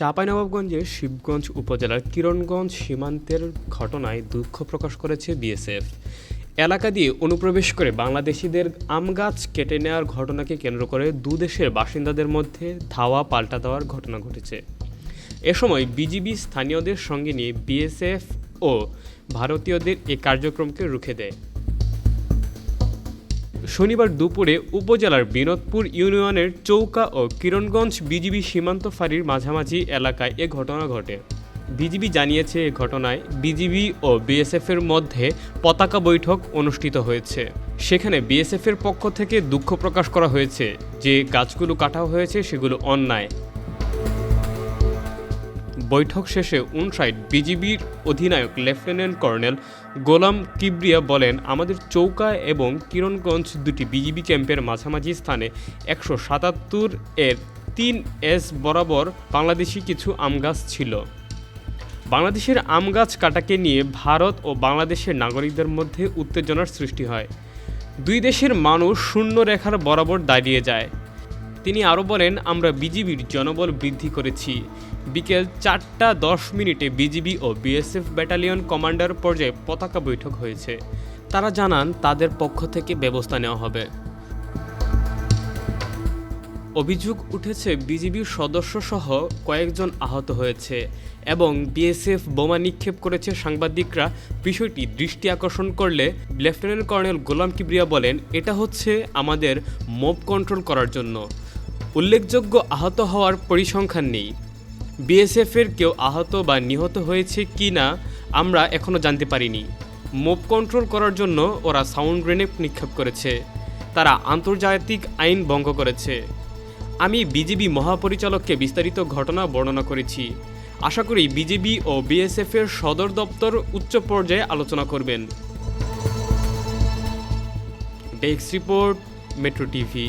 চাঁপাইনবাবগঞ্জের শিবগঞ্জ উপজেলার কিরণগঞ্জ সীমান্তের ঘটনায় দুঃখ প্রকাশ করেছে বিএসএফ। এলাকা দিয়ে অনুপ্রবেশ করে বাংলাদেশিদের আম গাছ কেটে নেওয়ার ঘটনাকে কেন্দ্র করে দু দেশের বাসিন্দাদের মধ্যে ধাওয়া পাল্টা দেওয়ার ঘটনা ঘটেছে। এ সময় বিজিবি স্থানীয়দের সঙ্গে নিয়ে বিএসএফ ও ভারতীয়দের এই কার্যক্রমকে রুখে দেয়। শনিবার দুপুরে উপজেলার বিনোদপুর ইউনিয়নের চৌকা ও কিরণগঞ্জ বিজিবি সীমান্ত ফাঁড়ির মাঝামাঝি এলাকায় এ ঘটনা ঘটে। বিজিবি জানিয়েছে এ ঘটনায় বিজিবি ও বিএসএফের মধ্যে পতাকা বৈঠক অনুষ্ঠিত হয়েছে। সেখানে বিএসএফের পক্ষ থেকে দুঃখ প্রকাশ করা হয়েছে যে গাছগুলো কাটা হয়েছে সেগুলো অন্যায়। বৈঠক শেষে উনসাইড বিজিবির অধিনায়ক লেফটেন্যান্ট কর্নেল গোলাম কিবরিয়া বলেন, আমাদের চৌকা এবং কিরণগঞ্জ দুটি বিজিবি ক্যাম্পের মাঝামাঝি স্থানে একশো সাতাত্তর এর তিন এস বরাবর বাংলাদেশি কিছু আম গাছ ছিল। বাংলাদেশের আম গাছ কাটাকে নিয়ে ভারত ও বাংলাদেশের নাগরিকদের মধ্যে উত্তেজনার সৃষ্টি হয়। দুই দেশের মানুষ শূন্য রেখার বরাবর দাঁড়িয়ে যায়। তিনি আরও বলেন, আমরা বিজিবির জনবল বৃদ্ধি করেছি। বিকেল চারটা দশ মিনিটে বিজিবি ও বিএসএফ ব্যাটালিয়ন কমান্ডার পর্যায়ে পতাকা বৈঠক হয়েছে। তারা জানান, তাদের পক্ষ থেকে ব্যবস্থা নেওয়া হবে। অভিযোগ উঠেছে, বিজিবির সদস্য সহ কয়েকজন আহত হয়েছে এবং বিএসএফ বোমা নিক্ষেপ করেছে সাংবাদিকরা। বিষয়টি দৃষ্টি আকর্ষণ করলে লেফটেন্যান্ট কর্নেল গোলাম কিবরিয়া বলেন, এটা হচ্ছে আমাদের মব কন্ট্রোল করার জন্য। উল্লেখযোগ্য আহত হওয়ার পরিসংখ্যান নেই। বিএসএফের কেউ আহত বা নিহত হয়েছে কি না, আমরা এখনও জানতে পারিনি। মোব কন্ট্রোল করার জন্য ওরা সাউন্ড গ্রেনেড নিক্ষেপ করেছে। তারা আন্তর্জাতিক আইন ভঙ্গ করেছে। আমি বিজেপি মহাপরিচালককে বিস্তারিত ঘটনা বর্ণনা করেছি। আশা করি বিজেপি ও বিএসএফের সদর দপ্তর উচ্চ পর্যায়ে আলোচনা করবেন। Desk report, Metro TV.